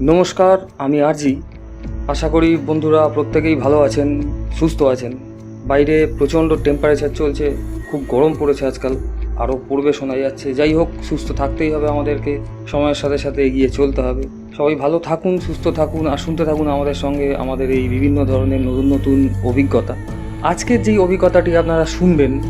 নমস্কার, আমি আরজি। আশা করি বন্ধুরা প্রত্যেকেই ভালো আছেন, সুস্থ আছেন। বাইরে প্রচণ্ড টেম্পারেচার চলছে, খুব গরম পড়েছে আজকাল আরও পূর্বে শোনা যাচ্ছে। যাই হোক, সুস্থ থাকতেই হবে আমাদেরকে, সময়ের সাথে সাথে এগিয়ে চলতে হবে। সবাই ভালো থাকুন, সুস্থ থাকুন, আর শুনতে থাকুন আমাদের সঙ্গে আমাদের এই বিভিন্ন ধরনের নতুন নতুন অভিজ্ঞতা। আজকের যেই অভিজ্ঞতাটি আপনারা শুনবেন,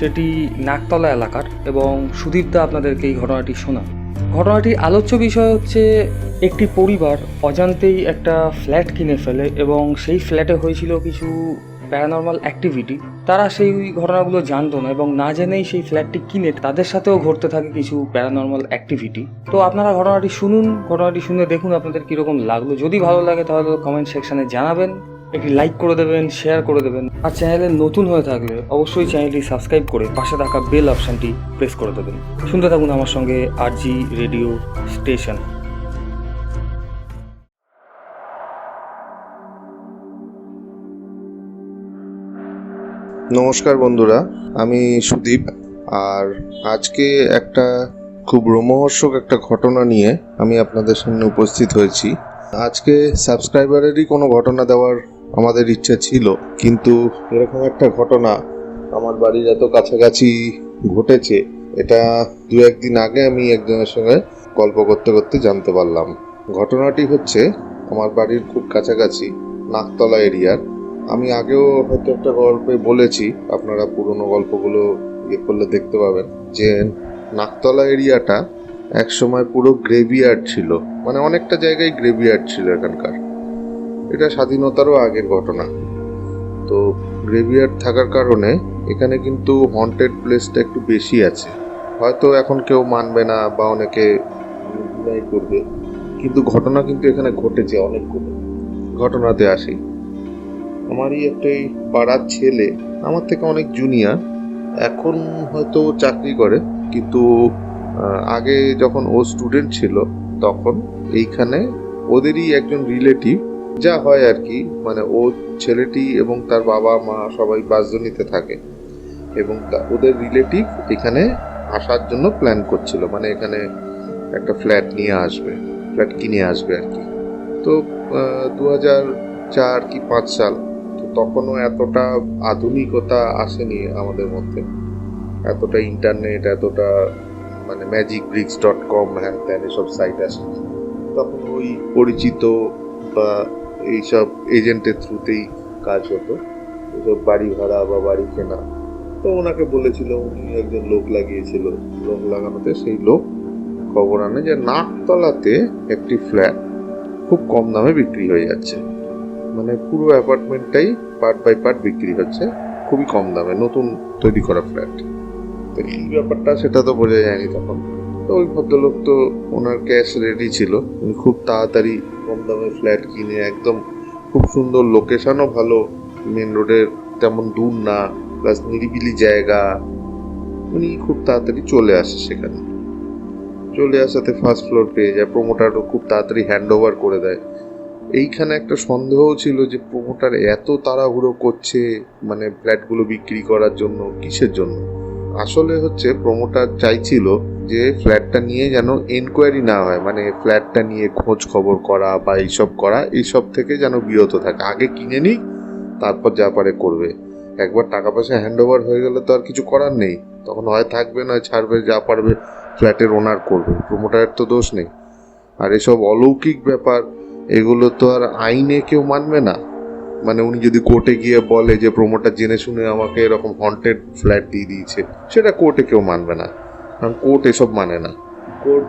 সেটি নাকতলা এলাকার এবং সুদীপদা আপনাদেরকে এই ঘটনাটি শোনা ঘটনাটির আলোচ্য বিষয় হচ্ছে একটি পরিবার অজান্তেই একটা ফ্ল্যাট কিনে ফেলে এবং সেই ফ্ল্যাটে হয়েছিল কিছু প্যারানর্মাল অ্যাক্টিভিটি। তারা সেই ঘটনাগুলো জানতো না এবং না জেনেই সেই ফ্ল্যাটটি কিনে তাদের সাথেও ঘটতে থাকে কিছু প্যারানর্মাল অ্যাক্টিভিটি। তো আপনারা ঘটনাটি শুনুন, ঘটনাটি শুনে দেখুন আপনাদের কীরকম লাগল। যদি ভালো লাগে তাহলে কমেন্ট সেকশানে জানাবেন। একটি লাইক করে দেবেন শেয়ার করে দেবেন, আর চ্যানেলে নতুন হয়ে থাকলে অবশ্যই চ্যানেলটি সাবস্ক্রাইব করে পাশে থাকা বেল অপশানটি প্রেস করে দেবেন। শুনতে থাকুন আমার সঙ্গে আরজি রেডিও স্টেশন নমস্কার বন্ধুরা, আমি সুদীপ, আর আজকে একটা খুব রোমহর্ষক একটা ঘটনা নিয়ে আমি আপনাদের সামনে উপস্থিত হয়েছি। আজকে সাবস্ক্রাইবারেরই কোনো ঘটনা দেওয়ার আমাদের ইচ্ছা ছিল, কিন্তু এরকম একটা ঘটনা আমার বাড়ির এত কাছাকাছি ঘটেছে, এটা দু একদিন আগে আমি একজনের সঙ্গে গল্প করতে করতে জানতে পারলাম। ঘটনাটি হচ্ছে, আমার বাড়ির খুব কাছাকাছি নাকতলা এরিয়ার। আমি আগেও হয়তো একটা গল্পে বলেছি, আপনারা পুরনো গল্পগুলো ইয়ে করলে দেখতে পাবেন, যে নাকতলা এরিয়াটা এক সময় পুরো গ্রেভিয়ার্ড ছিল মানে অনেকটা জায়গায় গ্রেভিয়ার্ড ছিল এখানকার। এটা স্বাধীনতারও আগের ঘটনা। তো গ্রেভিয়ার্ড থাকার কারণে এখানে কিন্তু হন্টেড প্লেসটা একটু বেশি আছে। হয়তো এখন কেউ মানবে না বা অনেকে করবে, কিন্তু ঘটনা কিন্তু এখানে ঘটেছে অনেকগুলো। ঘটনাতে আসি। আমারই একটাই পাড়ার ছেলে, আমার থেকে অনেক জুনিয়র এখন হয়তো চাকরি করে, কিন্তু আগে যখন ও স্টুডেন্ট ছিল, তখন এইখানে ওদেরই একজন রিলেটিভ যা হয় আর কি মানে ও ছেলেটি এবং তার বাবা, মা সবাই বাসজনিতে থাকে এবং ওদের রিলেটিভ এখানে আসার জন্য প্ল্যান করছিল। মানে এখানে একটা ফ্ল্যাট নিয়ে আসবে ফ্ল্যাট কিনে আসবে আর কি। তো দু হাজার চার কি পাঁচ সাল, তো তখনও এতটা আধুনিকতা আসেনি আমাদের মধ্যে। এতটা ইন্টারনেট এতটা মানে ম্যাজিক ব্রিক্স ডট কম হ্যান ত্যান এসব সাইট আসেনি। তখন ওই পরিচিত বা এইসব এজেন্টের থ্রুতেই কাজ হতো। এসব বাড়ি ভাড়া বা বাড়ি কেনা। তো ওনাকে বলেছিল, উনি একজন লোক লাগিয়েছিল। লোক লাগানোতে সেই লোক খবর আনে যে নাকতলাতে একটি ফ্ল্যাট খুব কম দামে বিক্রি হয়ে যাচ্ছে। মানে পুরো অ্যাপার্টমেন্টটাই পার্ট বাই পার্ট বিক্রি হচ্ছে, খুবই কম দামে, নতুন তৈরি করা ফ্ল্যাট। তো এই ব্যাপারটা সেটা তো বোঝা যায়নি তখন। তো ওই ভদ্রলোক তো ওনার ক্যাশ রেডি ছিল। উনি খুব তাড়াতাড়ি কম দামে ফ্ল্যাট কিনে, একদম খুব সুন্দর লোকেশনও ভালো। মেন রোডের তেমন দূর না প্লাস নিরিবিলি জায়গা। উনি খুব তাড়াতাড়ি চলে আসে সেখানে। চলে আসাতে ফার্স্ট ফ্লোর পেয়ে যায় প্রোমোটারও খুব তাড়াতাড়ি হ্যান্ড ওভার করে দেয়। এইখানে একটা সন্দেহ ছিল যে প্রোমোটার এত তাড়াহুড়ো করছে মানে ফ্ল্যাটগুলো বিক্রি করার জন্য, কিসের জন্য? আসলে হচ্ছে প্রোমোটার চাইছিল যে ফ্ল্যাটটা নিয়ে যেন এনকোয়ারি না হয় মানে ফ্ল্যাটটা নিয়ে খোঁজ খবর করা বা এইসব করা, এইসব থেকে যেন বিরত থাকে। আগে কিনে নিই তারপর যা পারে করবে। একবার টাকা পয়সা হ্যান্ড ওভার হয়ে গেলে তো আর কিছু করার নেই। তখন হয় থাকবে, নয় ছাড়বে, যা পারবে ফ্ল্যাটের ওনার করবে। প্রোমোটারের তো দোষ নেই। আর এসব অলৌকিক ব্যাপার, এগুলো তো আর আইনে কেউ মানবে না। মানে উনি যদি কোর্টে গিয়ে বলে যে প্রোমোটার জেনে শুনে আমাকে এরকম হন্টেড ফ্ল্যাট দিয়ে দিয়েছে, সেটা কোর্টে কেউ মানবে না। কারণ কোর্ট এসব মানে না। কোর্ট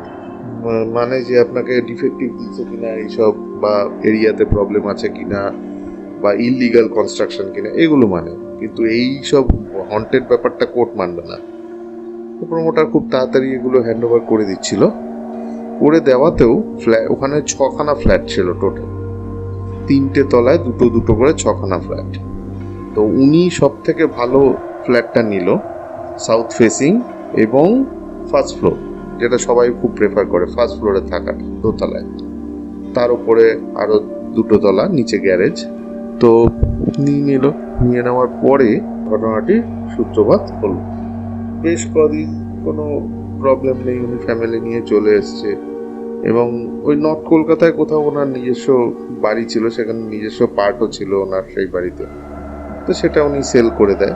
মানে যে আপনাকে ডিফেক্টিভ দিচ্ছে কিনা এইসব বা এরিয়াতে প্রবলেম আছে কিনা বা ইললিগাল কনস্ট্রাকশন কিনা, এগুলো মানে। কিন্তু এই সব হন্টেড ব্যাপারটা কোর্ট মানবে না। প্রোমোটার খুব তাড়াতাড়ি এগুলো হ্যান্ড ওভার করে দিচ্ছিল। করে দেওয়াতেও ফ্ল্যাট ওখানে ছখানা ফ্ল্যাট ছিল টোটাল তিনটে তলায় দুটো দুটো করে ছখানা ফ্ল্যাট তো উনি সব থেকে ভালো ফ্ল্যাটটা নিল সাউথ ফেসিং এবং ফার্স্ট ফ্লোর যেটা সবাই খুব প্রেফার করে ফার্স্ট ফ্লোরে থাকা দোতলায়। তার উপরে আরও দুটো তলা, নিচে গ্যারেজ তো নিয়ে নিল, নিয়ে নেওয়ার পরে ঘটনাটি সূত্রপাত হলো। বেশ কদিন কোনো প্রবলেম নেই, উনি ফ্যামিলি নিয়ে চলে এসছে। এবং ওই নর্থ কলকাতায় কোথাও ওনার নিজস্ব বাড়ি ছিল, সেখানে নিজস্ব পার্টও ছিল ওনার সেই বাড়িতে। তো সেটা উনি সেল করে দেয়।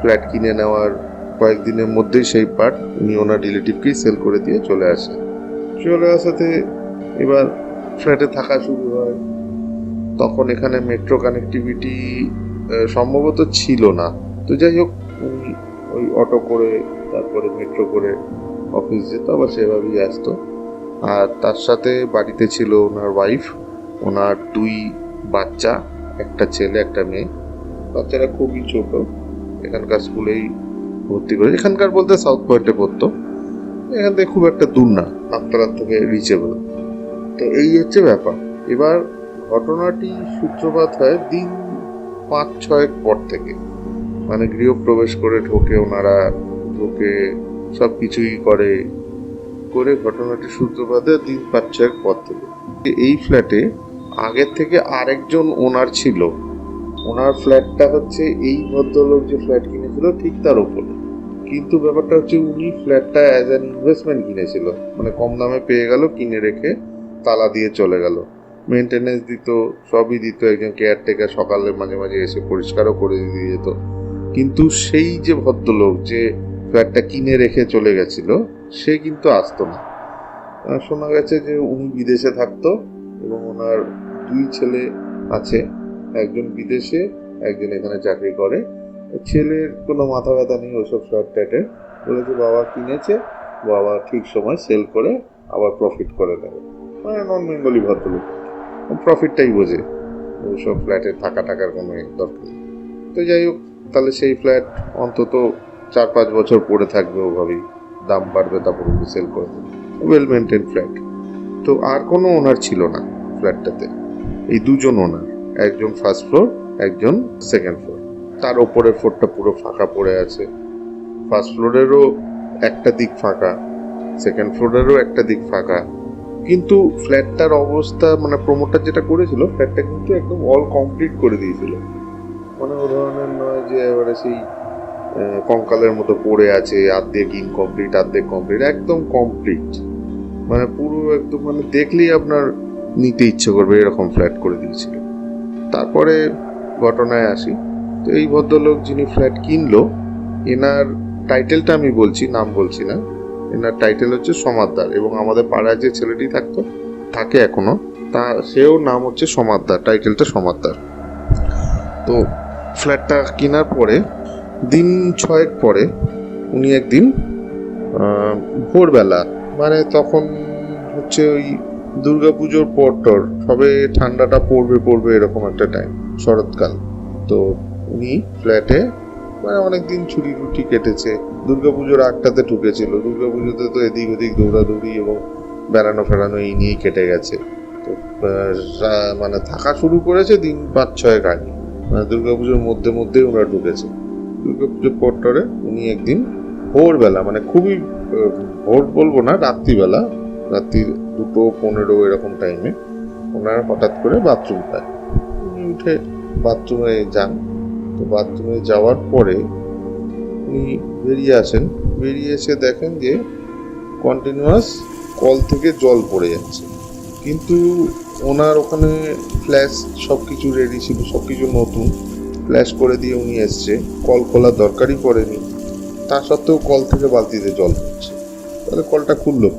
ফ্ল্যাট কিনে নেওয়ার কয়েকদিনের মধ্যেই সেই পার্ট উনি ওনার রিলেটিভকেই সেল করে দিয়ে চলে আসে চলে আসাতে এবার ফ্ল্যাটে থাকা শুরু হয়। তখন এখানে মেট্রো কানেক্টিভিটি সম্ভবত ছিল না। তো যাই হোক, উনি ওই অটো করে, তারপরে মেট্রো করে অফিস যেত, আবার সেভাবেই আসতো। আর তার সাথে বাড়িতে ছিল ওনার ওয়াইফ ওনার দুই বাচ্চা, একটা ছেলে, একটা মেয়ে। বাচ্চারা খুবই ছোট। এখানকার স্কুলেই ভর্তি করে এখানকার বলতে সাউথ পয়েন্টে পড়তো। এখান থেকে খুব একটা দূর না আমতলার থেকে রিচেবল তো এই হচ্ছে ব্যাপার। এবার ঘটনাটি সূত্রপাত হয় দিন পাঁচ ছয়েক পর থেকে। মানে গৃহপ্রবেশ করে ঢোকে ওনারা, ঢোকে সব কিছুই করে করে ঘটনাটি সূত্রপাত হয় দিন পাঁচ ছয়েক পর থেকে। এই ফ্ল্যাটে আগের থেকে আরেকজন ওনার ছিল। ওনার ফ্ল্যাটটা হচ্ছে এই ভদ্রলোক যে ফ্ল্যাট কিনেছিল ঠিক তার উপরে। কিন্তু ব্যাপারটা হচ্ছে উনি ফ্ল্যাটটা অ্যাজ অ্যান ইনভেস্টমেন্ট কিনেছিল। মানে কম দামে পেয়ে গেল, কিনে রেখে তালা দিয়ে চলে গেল। মেনটেনেন্স দিত, সবই দিত, একজন কেয়ারটেকার সকালে মাঝে মাঝে এসে পরিষ্কারও করে দিয়ে যেত। কিন্তু সেই যে ভদ্রলোক যে ফ্ল্যাটটা কিনে রেখে চলে গেছিল, সে কিন্তু আসতো না। শোনা গেছে যে উনি বিদেশে থাকতো এবং ওনার দুই ছেলে আছে। একজন বিদেশে, একজন এখানে চাকরি করে। ছেলের কোনো মাথা ব্যথা নেই, ওসব শর্ট ট্যাটে বলেছে, বাবা কিনেছে, বাবা ঠিক সময় সেল করে আবার প্রফিট করে দেবে মানে নন বেঙ্গলি ভদ্রলোক। প্রফিটটাই বোঝে। ওসব ফ্ল্যাটে থাকা টাকার কোনো দরকার তো যাই হোক, তাহলে সেই ফ্ল্যাট অন্তত চার পাঁচ বছর পড়ে থাকবে ওভাবেই। দাম বাড়বে, তারপর সেল করে ওয়েল মেনটেন ফ্ল্যাট তো আর কোনো ওনার ছিল না ফ্ল্যাটটাতে এই দুজন ওনার একজন ফার্স্ট ফ্লোর একজন সেকেন্ড ফ্লোর তার ওপরের ফ্লোরটা পুরো ফাঁকা পড়ে আছে। ফার্স্ট ফ্লোরেরও একটা দিক ফাঁকা সেকেন্ড ফ্লোরেরও একটা দিক ফাঁকা। কিন্তু ফ্ল্যাটটার অবস্থা মানে প্রমোটার যেটা করেছিল ফ্ল্যাটটা কিন্তু একদম অল কমপ্লিট করে দিয়েছিল। মানে ও ধরনের নয় যে এবারে সেই কঙ্কালের মতো পড়ে আছে আর্ধেক ইনকমপ্লিট আর্ধেক কমপ্লিট একদম কমপ্লিট মানে পুরো একদম মানে দেখলেই আপনার নিতে ইচ্ছে করবে, এরকম ফ্ল্যাট করে দিয়েছিল। তারপরে ঘটনায় আসি। তো এই ভদ্রলোক যিনি ফ্ল্যাট কিনলো, এনার টাইটেলটা আমি বলছি, নাম বলছি না। এনার টাইটেল হচ্ছে সমাদদার এবং আমাদের পাড়ায় যে ছেলেটি থাকতো, থাকে এখনও, তা সেও নাম হচ্ছে সমাদদার, টাইটেলটা সমাদদার। তো ফ্ল্যাটটা কেনার পরে, দিন ছয়েক পরে, উনি একদিন ভোরবেলা মানে তখন হচ্ছে ওই দুর্গাপুজোর পর টর, সবে ঠান্ডাটা পড়বে পড়বে এরকম একটা টাইম শরৎকাল। তো উনি ফ্ল্যাটে মানে অনেকদিন ছুটি টুটি কেটেছে। দুর্গাপুজোর আগটাতে ঢুকেছিল। দুর্গাপুজোতে তো এদিক ওদিক দৌড়াদৌড়ি এবং বেড়ানো ফেরানো এই নিয়েই কেটে গেছে। তো মানে থাকা শুরু করেছে দিন পাঁচ ছয়েক আগে। মানে দুর্গাপুজোর মধ্যে মধ্যেই ওরা ঢুকেছে। দুর্গাপুজোর পরটরে উনি একদিন ভোরবেলা মানে খুবই ভোর বলব না, রাত্রিবেলা, রাত্রির দুটো, পনেরো এরকম টাইমে ওনার হঠাৎ করে বাথরুম পায়। উনি উঠে বাথরুমে যান। তো বাথরুমে যাওয়ার পরে উনি বেরিয়ে আসেন। বেরিয়ে এসে দেখেন যে কন্টিনিউয়াস কল থেকে জল পড়ে যাচ্ছে। কিন্তু ওনার ওখানে ফ্ল্যাশ সব কিছু রেডি ছিল সব কিছু নতুন। ফ্ল্যাশ করে দিয়ে উনি এসছে। কল খোলার দরকারই পড়েনি। তা সত্ত্বেও কল থেকে বালতিতে জল পড়ছে। তাহলে কলটা খুললো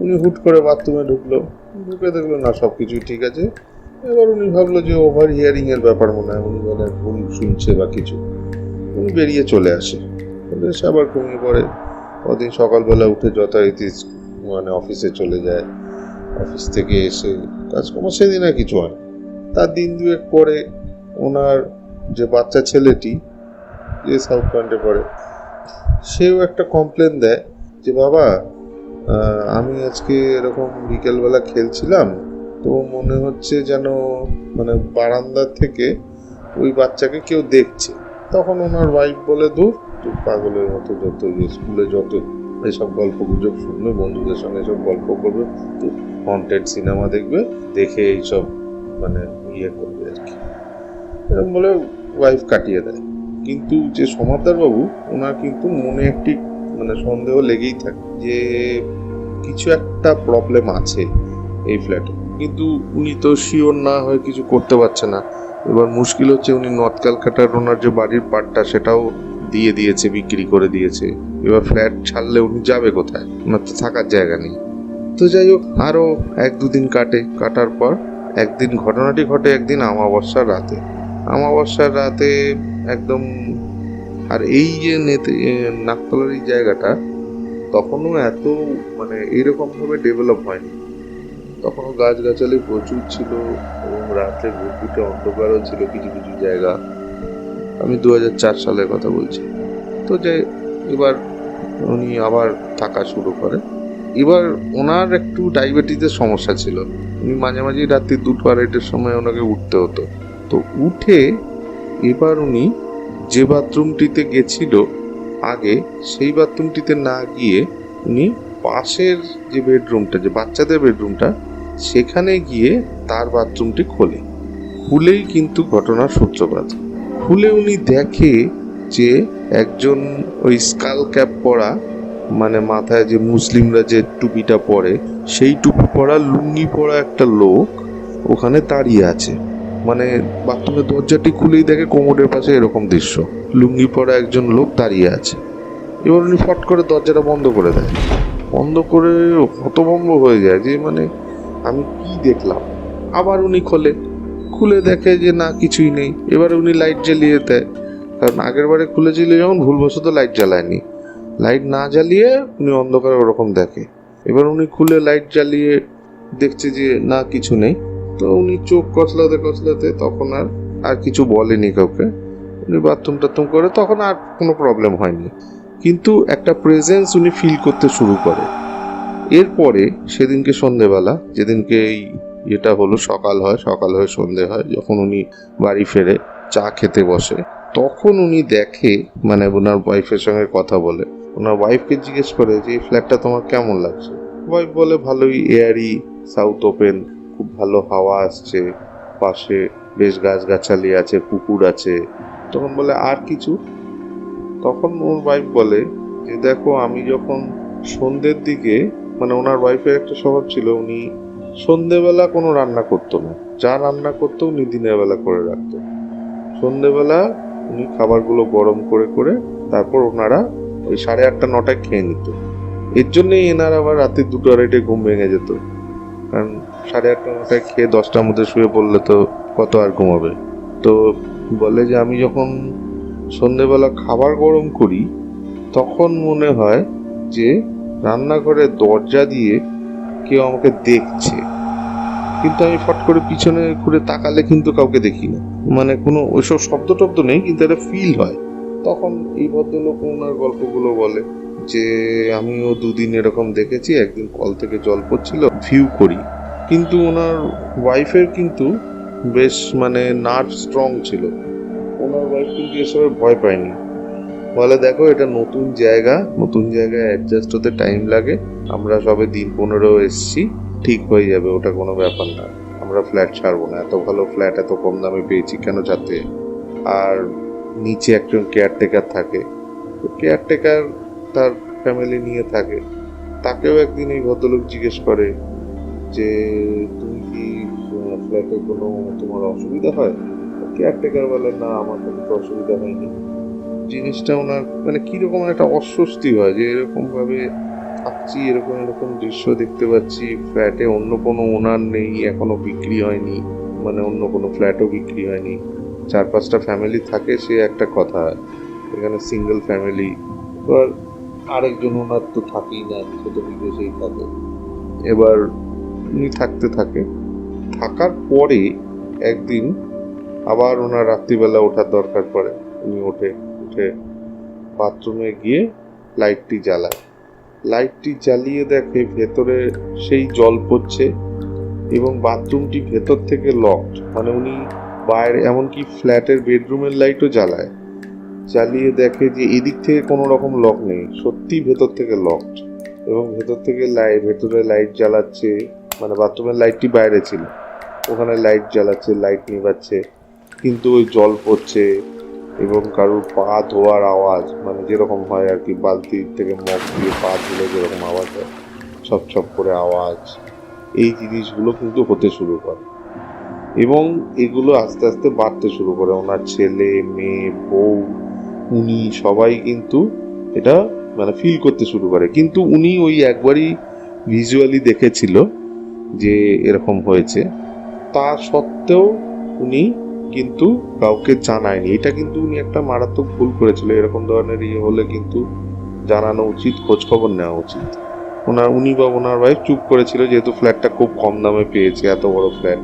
উনি হুট করে বাথরুমে ঢুকলো। ঢুকে দেখল, না সব কিছুই ঠিক আছে। এবার উনি ভাবলো যে ওভার হিয়ারিং এর ব্যাপার মনে হয়, উনি মানে ভুল শুনছে বা কিছু। উনি বেরিয়ে চলে আসে। এসে আবার ঘুমিয়ে পড়ে। ওদিন সকালবেলা উঠে যথারীতি মানে অফিসে চলে যায়। অফিস থেকে এসে কাজকর্ম সেদিন আর কিছু হয় তার দিন দুয়েক পরে ওনার যে বাচ্চা ছেলেটি, যে সাউথ পয়েন্টে পড়ে, সেও একটা কমপ্লেন দেয় যে, বাবা আমি আজকে এরকম বিকেলবেলা খেলছিলাম, তো মনে হচ্ছে যেন মানে বারান্দা থেকে ওই বাচ্চাকে কেউ দেখছে। তখন ওনার ওয়াইফ বলে দূর পাগলের মতো যত ইয়ে স্কুলে যত এসব গল্প গুজব শুনবে, বন্ধুদের সঙ্গে এসব গল্প করবে হন্টেড সিনেমা দেখবে, দেখে এইসব মানে ইয়ে করবে আর কি। এরকম বলে ওয়াইফ কাটিয়ে দেয়। কিন্তু যে সমাদার বাবু ওনার কিন্তু মনে একটি মানে সন্দেহ লেগেই থাকে যে কিছু একটা প্রবলেম আছে এই ফ্ল্যাটে কিন্তু উনি তো শিওর না হয়ে কিছু করতে পারছে না। এবার মুশকিল হচ্ছে উনি নর্থ ক্যালকাটার ওনার যে বাড়ির পাটটা সেটাও দিয়ে দিয়েছে, বিক্রি করে দিয়েছে। এবার ফ্ল্যাট ছাড়লে উনি যাবে কোথায়? ওনার তো থাকার জায়গা নেই। তো যাই হোক আরও এক দুদিন কাটে। কাটার পর একদিন ঘটনাটি ঘটে একদিন আমাবস্যার রাতে। আমাবস্যার রাতে একদম আর এই যে নেতে নাকতলার এই জায়গাটা, তখনও এত মানে এরকমভাবে ডেভেলপ হয়নি। তখনও গাছগাছালি প্রচুর ছিল এবং রাতে ঘুরঘুটে অন্ধকারও ছিল কিছু কিছু জায়গা। আমি দু সালের কথা বলছি। তো যে এবার উনি আবার থাকা শুরু করে। এবার ওনার একটু ডায়াবেটিসের সমস্যা ছিল। উনি মাঝে মাঝে রাত্রি দুটো আড়াইটের সময় ওনাকে উঠতে হতো। তো উঠে এবার উনি যে বাথরুমটিতে গেছিল, আগে সেই বাথরুমটিতে না গিয়ে উনি পাশের যে বেডরুমটা, যে বাচ্চাদের বেডরুমটা, সেখানে গিয়ে তার বাথরুমটি খোলে। খুলেই কিন্তু ঘটনার সূত্রপাত। খুলে উনি দেখে যে একজন ওই স্কাল ক্যাপ পরা মানে মাথায় যে মুসলিমরা যে টুপিটা পরে, সেই টুপি পরা লুঙ্গি পরা একটা লোক ওখানে দাঁড়িয়ে আছে। মানে বাথরুমের দরজাটি খুলেই দেখে কোমরের পাশে এরকম দৃশ্য। লুঙ্গি পরা একজন লোক দাঁড়িয়ে আছে। এবার উনি ফট করে দরজাটা বন্ধ করে দেয় বন্ধ করে হতভম্ব হয়ে যায় যে মানে আমি কি দেখলাম? আবার উনি খোলে। খুলে দেখে যে, না, কিছুই নেই। এবার উনি লাইট জ্বালিয়ে দেয়। কারণ আগের বারে খুলেছিল যখন ভুলবশত লাইট জ্বালায়নি। লাইট না জ্বালিয়ে উনি অন্ধকারে ওরকম দেখে। এবার উনি খুলে লাইট জ্বালিয়ে দেখছে যে, না, কিছু নেই। তো উনি চোখ কচলাতে কচলাতে তখন আর আর কিছু বলেনি কাউকে। উনি বাথরুম টাথরুম করে তখন আর কোনো প্রবলেম হয়নি। কিন্তু একটা প্রেজেন্স উনি ফিল করতে শুরু করে। এরপরে সেদিনকে সন্ধেবেলা, যেদিনকে এই এটা হলো, সকাল হয়, সকাল হয়ে সন্ধে হয়, যখন উনি বাড়ি ফেরে, চা খেতে বসে, তখন উনি দেখে মানে ওনার ওয়াইফের সঙ্গে কথা বলে। ওনার ওয়াইফকে জিজ্ঞেস করে যে, এই ফ্ল্যাটটা তোমার কেমন লাগছে? ওয়াইফ বলে, ভালোই এয়ারি সাউথ ওপেন খুব ভালো হাওয়া আসছে, পাশে বেশ গাছগাছালি আছে, পুকুর আছে। তখন বলে, আর কিছু? তখন ওর ওয়াইফ বলে যে দেখো, আমি যখন সন্ধ্যের দিকে মানে ওনার ওয়াইফের একটা স্বভাব ছিল, উনি সন্ধেবেলা কোনো রান্না করতো না। যা রান্না করতো উনি দিনের বেলা করে রাখতো। সন্ধেবেলা উনি খাবারগুলো গরম করে করে তারপর ওনারা ওই সাড়ে আটটা, নটায় খেয়ে নিত। এর জন্যই এনার আবার রাতে দুটো আড়াইটে ঘুম ভেঙে যেত। কারণ সাড়ে আটটা নটায় খেয়ে দশটার মধ্যে শুয়ে পড়লে তো কত আর ঘুমাবে? তো বলে যে আমি যখন সন্ধেবেলা খাবার গরম করি, তখন মনে হয় যে রান্নাঘরের দরজা দিয়ে কেউ আমাকে দেখছে। কিন্তু আমি ফট করে পিছনে ঘুরে তাকালে কিন্তু কাউকে দেখি না। মানে কোনো ওইসব শব্দ টব্দ নেই, কিন্তু একটা ফিল হয়। তখন এই ভদ্রলোক ওনার গল্পগুলো বলে যে, আমিও দুদিন এরকম দেখেছি, একদিন কল থেকে জল পড়ছিল ভিউ করি। কিন্তু ওনার ওয়াইফের কিন্তু বেশ মানে নার্ভ স্ট্রং ছিল। ওনার ওয়াইফ কিন্তু এসবে ভয় পায়নি। বলে, দেখো, এটা নতুন জায়গা। নতুন জায়গায় অ্যাডজাস্ট হতে টাইম লাগে। আমরা সবে দিন পনেরো এসছি। ঠিক হয়ে যাবে। ওটা কোনো ব্যাপার না। আমরা ফ্ল্যাট ছাড়বো না। এত ভালো ফ্ল্যাট এত কম দামে পেয়েছি। কেন ছাড়তে? আর নিচে একজন কেয়ারটেকার থাকে। তো কেয়ারটেকার তার ফ্যামিলি নিয়ে থাকে। তাকেও একদিন এই ভদ্রলোক জিজ্ঞেস করে যে তুমি কি ফ্ল্যাটে কোনো তোমার অসুবিধা হয়? কেয়ারটেকার বলে, না, আমার কোনো তো অসুবিধা হয়নি। জিনিসটা ওনার মানে কীরকম একটা অস্বস্তি হয় যে এরকম ভাবে থাকছি, এরকম এরকম দৃশ্য দেখতে পাচ্ছি ফ্ল্যাটে অন্য কোনো ওনার নেই, এখনও বিক্রি হয়নি মানে অন্য কোনো ফ্ল্যাটও বিক্রি হয়নি। চার পাঁচটা ফ্যামিলি থাকে, সে একটা কথা, এখানে সিঙ্গেল ফ্যামিলি এবার আরেকজন ওনার তো থাকেই না, সে তো বিদেশেই থাকে। এবার উনি থাকতে থাকে। থাকার পরে একদিন আবার ওনার রাত্রিবেলা ওঠার দরকার পড়ে। উনি ওঠে, উঠে বাথরুমে গিয়ে লাইটটি জ্বালায়। লাইটটি জ্বালিয়ে দেখে ভেতরে সেই জল পড়ছে এবং বাথরুমটি ভেতর থেকে লকড মানে উনি বাইরে, এমনকি ফ্ল্যাটের বেডরুমের লাইটও জ্বালায়। জ্বালিয়ে দেখে যে এদিক থেকে কোনো রকম লক নেই। সত্যি ভেতর থেকে লকড এবং ভেতর থেকে লাইট ভেতরে লাইট জ্বালাচ্ছে। মানে বাথরুমের লাইটটি বাইরে ছিল। ওখানে লাইট জ্বালাচ্ছে লাইট নিভাচ্ছে, কিন্তু ওই জল পড়ছে এবং কারোর পা ধোয়ার আওয়াজ মানে যেরকম হয় আর কি, বালতি থেকে মগ দিয়ে পা ধুলে যেরকম আওয়াজ হয় ছপ ছপ করে আওয়াজ, এই জিনিসগুলো কিন্তু হতে শুরু করে। এবং এগুলো আস্তে আস্তে বাড়তে শুরু করে। ওনার ছেলে, মেয়ে, বউ, উনি সবাই কিন্তু এটা মানে ফিল করতে শুরু করে। কিন্তু উনি ওই একবারই ভিজুয়ালি দেখেছিল যে এরকম হয়েছে, তা সত্ত্বেও উনি কিন্তু কাউকে জানায়নি। এটা কিন্তু উনি একটা মারাত্মক ভুল করেছিল। এরকম ধরনের ইয়ে হলে কিন্তু জানানো উচিত খোঁজ খবর নেওয়া উচিত। ওনার, উনি বা ওনার ওয়াইফ চুপ করেছিল, যেহেতু ফ্ল্যাটটা খুব কম দামে পেয়েছে, এত বড় ফ্ল্যাট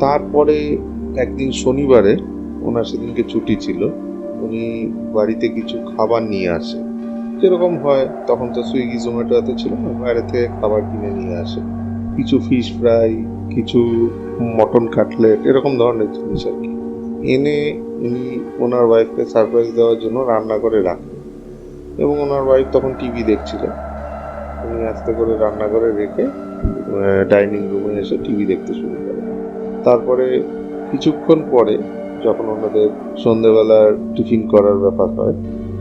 তারপরে একদিন শনিবারে ওনার সেদিনকে ছুটি ছিল। উনি বাড়িতে কিছু খাবার নিয়ে আসে। যেরকম হয়, তখন তো সুইগি জোম্যাটো এত ছিল না, বাইরে থেকে খাবার কিনে নিয়ে আসে। কিছু ফিশ ফ্রাই কিছু মটন কাটলেট এরকম ধরনের জিনিস আর কি। এনে উনি ওনার ওয়াইফকে সারপ্রাইজ দেওয়ার জন্য রান্না করে রাখেন এবং ওনার ওয়াইফ তখন টিভি দেখছিল। উনি আস্তে করে রান্না করে রেখে ডাইনিং রুমে এসে টিভি দেখতে শুরু করে। তারপরে কিছুক্ষণ পরে যখন ওনাদের সন্ধেবেলার টিফিন করার ব্যাপার হয়,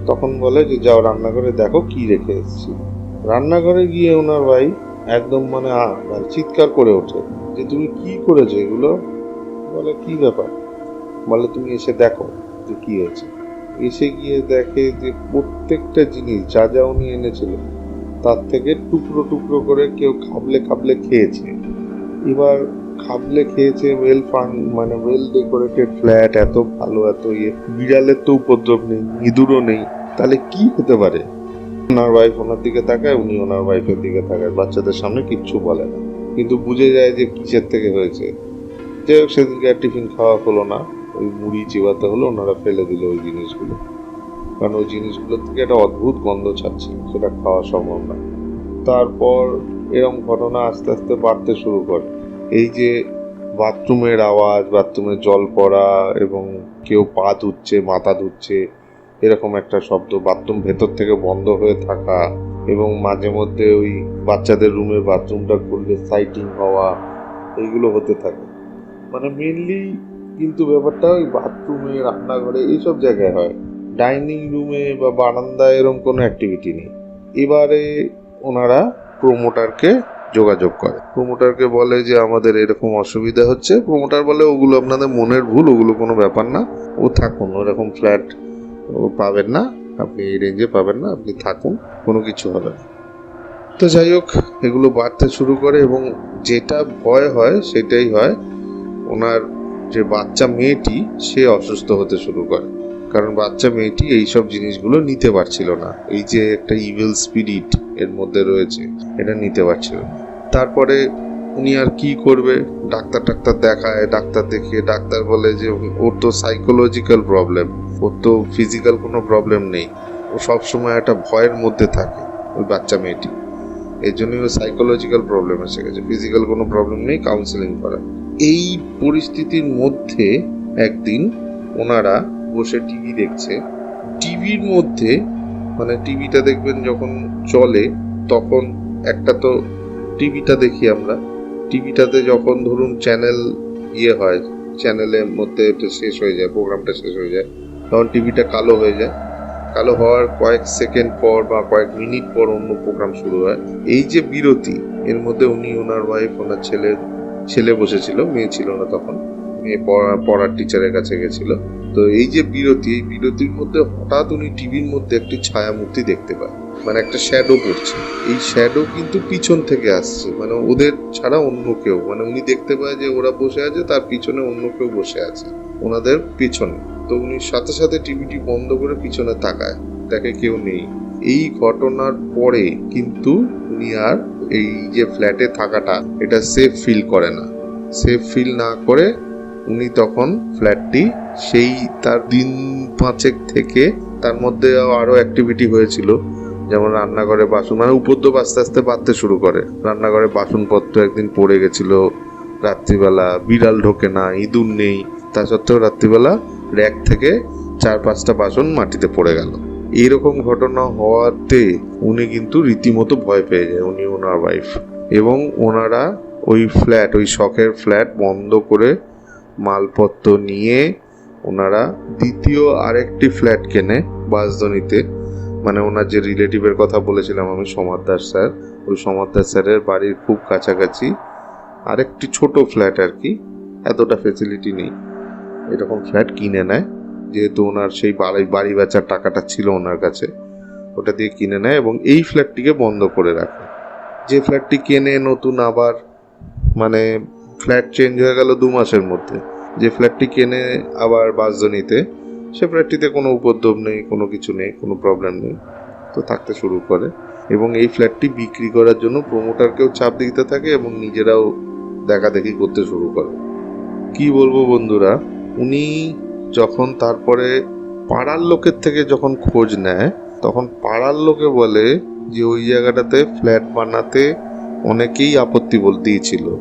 তখন বলে যে, যাও রান্নাঘরে দেখো কি রেখে এসেছি। রান্নাঘরে গিয়ে ওনার ভাই একদম মানে মানে চিৎকার করে ওঠে যে, তুমি কি করেছ এগুলো? বলে, কি ব্যাপার? বলে, তুমি এসে দেখো যে কি হয়েছে। এসে গিয়ে দেখে যে, প্রত্যেকটা জিনিস যা যা উনি এনেছিল, তার থেকে টুকরো টুকরো করে কেউ খাবলে খাবলে খেয়েছে। এবার খাবলে খেয়েছে ওয়েল ফান মানে ওয়েল ডেকোরেটেড ফ্ল্যাট এত ভালো, এত ইয়ে বিড়ালের তো উপদ্রব নেই, ইঁদুরও নেই, তাহলে কি হতে পারে? ওনার ওয়াইফ ওনার দিকে তাকায়, উনি ওনার ওয়াইফের দিকে তাকায়। বাচ্চাদের সামনে কিচ্ছু বলে না। কিন্তু বুঝে যায় যে কিসের থেকে হয়েছে। যাই হোক, সেদিনকে আর টিফিন খাওয়া হলো না। ওই মুড়ি চিবাতে হলো, ওনারা ফেলে দিল ওই জিনিসগুলো। কারণ ওই জিনিসগুলোর থেকে একটা অদ্ভুত গন্ধ ছাড়ছে, সেটা খাওয়া সম্ভব না। তারপর এরকম ঘটনা আস্তে আস্তে বাড়তে শুরু করে। এই যে বাথরুমের আওয়াজ বাথরুমে জল পড়া এবং কেউ পা ধুচ্ছে, মাথা ধুচ্ছে এরকম একটা শব্দ বাথরুম ভেতর থেকে বন্ধ হয়ে থাকা এবং মাঝে মধ্যে ওই বাচ্চাদের রুমে বাথরুমটা খুললে সাইটিং হওয়া, এইগুলো হতে থাকে। মানে মেনলি কিন্তু ব্যাপারটা ওই বাথরুমে রান্নাঘরে এইসব জায়গায় হয়। ডাইনিং রুমে বা বারান্দায় এরকম কোনো অ্যাক্টিভিটি নেই। এবারে ওনারা প্রোমোটারকে যোগাযোগ করে। প্রোমোটারকে বলে যে আমাদের এরকম অসুবিধা হচ্ছে। প্রোমোটার বলে ওগুলো আপনাদের মনের ভুল, ওগুলো কোনো ব্যাপার না। ও থাকুন, ওরকম ফ্ল্যাট পাবেন না, আপনি এই রেঞ্জে পাবেন না, আপনি থাকুন, কোনো কিছু হবে না। তো যাই হোক, এগুলো বাড়তে শুরু করে এবং যেটা ভয় হয় সেটাই হয়, ওনার যে বাচ্চা মেয়েটি, সে অসুস্থ হতে শুরু করে। কারণ বাচ্চা মেয়েটি এইসব জিনিসগুলো নিতে পারছিল না। এই যে একটা ইভিল স্পিরিট এর মধ্যে রয়েছে, এটা নিতে পারছিল না। তারপরে উনি আর কি করবে? ডাক্তার টাক্তার দেখায়, ডাক্তার দেখিয়ে, ডাক্তার বলে যে ওর তো সাইকোলজিক্যাল প্রবলেম ওর তো ফিজিক্যাল কোনো প্রবলেম নেই। ও সবসময় একটা ভয়ের মধ্যে থাকে ওই বাচ্চা মেয়েটি। এই জন্যই ও সাইকোলজিক্যাল প্রবলেম এসে গেছে। ফিজিক্যাল কোনো প্রবলেম নেই কাউন্সেলিং করা। এই পরিস্থিতির মধ্যে একদিন ওনারা বসে টিভি দেখছে। টিভির মধ্যে মানে টিভিটা দেখবেন যখন চলে, তখন একটা তো টিভিটা দেখি আমরা। টিভিটাতে যখন ধরুন চ্যানেল ইয়ে হয় চ্যানেলের মধ্যে শেষ হয়ে যায় প্রোগ্রামটা শেষ হয়ে যায়। তখন টিভিটা কালো হয়ে যায়। কালো হওয়ার কয়েক সেকেন্ড পর বা কয়েক মিনিট পর অন্য প্রোগ্রাম শুরু হয়। এই যে বিরতি, এর মধ্যে উনি ওনার ওয়াইফ ওনার ছেলের, ছেলে বসেছিল, মেয়ে ছিল না তখন। মেয়ে পড়া, পড়ার টিচারের কাছে গেছিল। তো এই যে বিরতি, এই বিরতির মধ্যে হঠাৎ উনি টিভির মধ্যে একটি ছায়ামূর্তি দেখতে পায়। মানে একটা শ্যাডো পড়ছে এই শ্যাডো কিন্তু পিছন থেকে আসছে। মানে ওদের ছাড়া অন্য কেউ মানে উনি দেখতে পায় যে ওরা বসে আছে, তার পিছনে অন্য কেউ বসে আছে, ওনাদের পিছনে। তো উনি সাথে সাথে টিভিটি বন্ধ করে পিছনে তাকায়, দেখে কেউ নেই। এই ঘটনার পরে কিন্তু উনি আর এই যে ফ্ল্যাটে থাকাটা, এটা সেফ ফিল করে না। সেফ ফিল না করে উনি তখন ফ্ল্যাটটি সেই তার দিন পাঁচেক থেকে তার মধ্যে আরও অ্যাক্টিভিটি হয়েছিল। যেমন রান্নাঘরে বাসন মানে উপদ্রব আস্তে আস্তে বাড়তে শুরু করে। রান্নাঘরে বাসনপত্র একদিন পড়ে গেছিল রাত্রিবেলা, বিড়াল ঢোকে না, ইঁদুর নেই। তা সত্ত্বেও রাত্রিবেলা র্যাক থেকে চার পাঁচটা বাসন মাটিতে পড়ে গেল। এইরকম ঘটনা হওয়াতে উনি কিন্তু রীতিমতো ভয় পেয়ে যায়, উনি ওনার ওয়াইফ এবং ওনারা ওই ফ্ল্যাট ওই শখের ফ্ল্যাট বন্ধ করে মালপত্র নিয়ে ওনারা দ্বিতীয় আরেকটি ফ্ল্যাট কেনে বাসদনিতে মানে ওনার যে রিলেটিভের কথা বলেছিলাম আমি, সমাদ দাস স্যার, ওই সমাদ দাস স্যারের বাড়ির খুব কাছাকাছি আরেকটি ছোট ফ্ল্যাট আর কি, এতটা ফেসিলিটি নেই। এরকম ফ্ল্যাট কিনে নেয়, যেহেতু ওনার সেই বাড়ি বাড়ি বেচার টাকাটা ছিল ওনার কাছে, ওটা দিয়ে কিনে নেয় এবং এই ফ্ল্যাটটিকে বন্ধ করে রাখে। যে ফ্ল্যাটটি কেনে নতুন আবার মানে ফ্ল্যাট চেঞ্জ হয়ে গেল দু মাসের মধ্যে, যে ফ্ল্যাটটি কেনে আবার বাসজনিতে সে ফ্ল্যাটটিতে কোনো উপদ্রব নেই, কোনো কিছু নেই, কোনো প্রবলেম নেই। তো থাকতে শুরু করে। এবং এই ফ্ল্যাটটি বিক্রি করার জন্য প্রমোটারকেও চাপ দিতে থাকে এবং নিজেরাও দেখাদেখি করতে শুরু করে। কি বলব বন্ধুরা, উনি যখন তারপরে পাড়ার লোকের থেকে যখন খোঁজ নেয়, তখন পাড়ার লোকে বলে যে ওই জায়গাটাতে ফ্ল্যাট বানাতে অনেকেই আপত্তি বল, দিয়েছিল।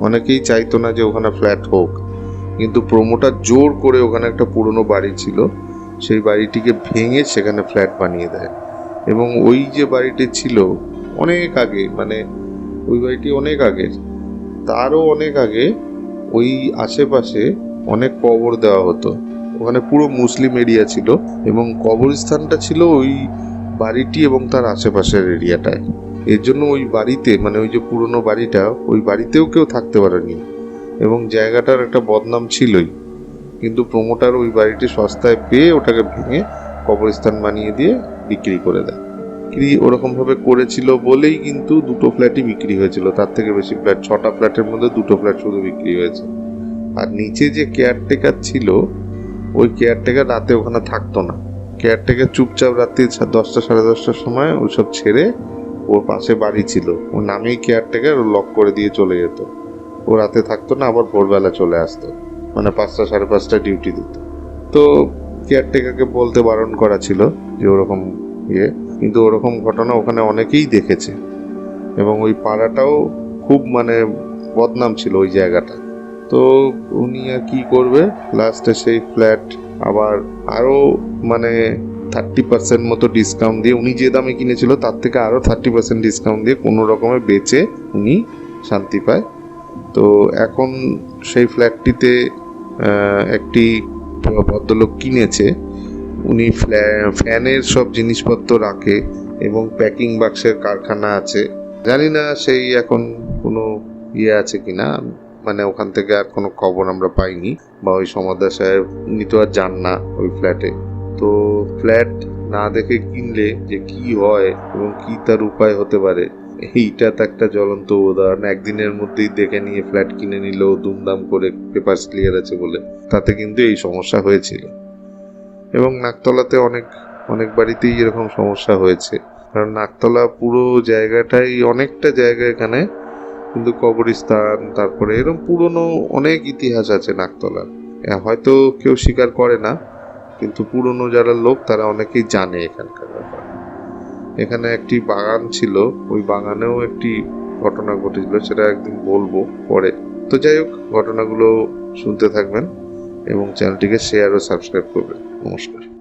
অনেকেই চাইতো না যে ওখানে ফ্ল্যাট হোক। কিন্তু প্রমোটার জোর করে ওখানে একটা পুরনো বাড়ি ছিল, সেই বাড়িটিকে ভেঙে সেখানে ফ্ল্যাট বানিয়ে দেয়। এবং ওই যে বাড়িটি ছিল অনেক আগে মানে ওই বাড়িটি অনেক আগে, তারও অনেক আগে ওই আশেপাশে অনেক কবর দেওয়া হতো। ওখানে পুরো মুসলিম এরিয়া ছিল এবং কবরস্থানটা ছিল ওই বাড়িটি এবং তার আশেপাশের এরিয়াটায়। এর জন্য ওই বাড়িতে মানে ওই যে পুরনো বাড়িটা, ওই বাড়িতেও কেউ থাকতে পারেনি। এবং জায়গাটার একটা বদনাম ছিলই। কিন্তু প্রমোটার ওই বাড়িটি সস্তায় পেয়ে ওটাকে ভেঙে কবরস্থান বানিয়ে দিয়ে বিক্রি করে দেয়। বিক্রি ওরকমভাবে করেছিল বলেই কিন্তু দুটো ফ্ল্যাটই বিক্রি হয়েছিল। তার থেকে বেশি ফ্ল্যাট, ছটা ফ্ল্যাটের মধ্যে দুটো ফ্ল্যাট শুধু বিক্রি হয়েছে। আর নিচে যে কেয়ারটেকার ছিল, ওই কেয়ারটেকার রাতে ওখানে থাকতো না। কেয়ারটেকার চুপচাপ রাত্রি দশটা সাড়ে দশটার সময় ওইসব ছেড়ে ওর পাশে বাড়ি ছিল। ওর নামেই কেয়ারটেকার লক করে দিয়ে চলে যেত। ও রাতে থাকতো না, আবার ভোরবেলা চলে আসতো। মানে পাঁচটা, সাড়ে পাঁচটা ডিউটি দিত। তো কেয়ারটেকারকে বলতে বারণ করা ছিল যে ওরকম ইয়ে কিন্তু ওরকম ঘটনা ওখানে অনেকেই দেখেছে। এবং ওই পাড়াটাও খুব মানে বদনাম ছিল ওই জায়গাটা। তো উনি আর কি করবে? লাস্টে সেই ফ্ল্যাট আবার আরও মানে থার্টি পার্সেন্ট মতো ডিসকাউন্ট দিয়ে উনি যে দামে কিনেছিল, তার থেকে আরও থার্টি পার্সেন্ট ডিসকাউন্ট দিয়ে কোনো রকমে বেচে উনি শান্তি পায়। তো এখন সেই ফ্ল্যাটটিতে একটি ভদ্রলোক কিনেছে। উনি ফ্যানের সব জিনিসপত্র রাখে এবং প্যাকিং বাক্সের কারখানা আছে। জানি না সেই এখন কোনো ইয়ে আছে কি না মানে ওখান থেকে আর কোনো খবর আমরা পাইনি বা ওই সমাদার সাহেব, উনি তো আর যান না ওই ফ্ল্যাটে তো ফ্ল্যাট না দেখে কিনলে যে কি হয় এবং কি তার উপায় হতে পারে এইটা তো একটা জ্বলন্ত উদাহরণ। একদিনের মধ্যেই দেখে নিয়ে ফ্ল্যাট কিনে নিল, দুমদাম করে পেপার ক্লিয়ার আছে বলে। তাতে কিন্তু এই সমস্যা হয়েছিল। এবং নাকতলাতে অনেক অনেক বাড়িতেই এরকম সমস্যা হয়েছে। কারণ নাকতলা পুরো জায়গাটাই, অনেকটা জায়গা এখানে, কিন্তু কবরস্থান, তারপরে এরকম পুরনো অনেক ইতিহাস আছে নাকতলার। হয়তো কেউ স্বীকার করে না, কিন্তু পুরনো যারা লোক, তারা অনেকেই জানে এখানকার ব্যাপার। এখানে একটি বাগান ছিল। ওই বাগানেও একটি ঘটনা ঘটেছিল, সেটা একদিন বলব পরে। তো যাই হোক, ঘটনাগুলো শুনতে থাকবেন এবং চ্যানেলটিকে শেয়ার ও সাবস্ক্রাইব করবেন। নমস্কার।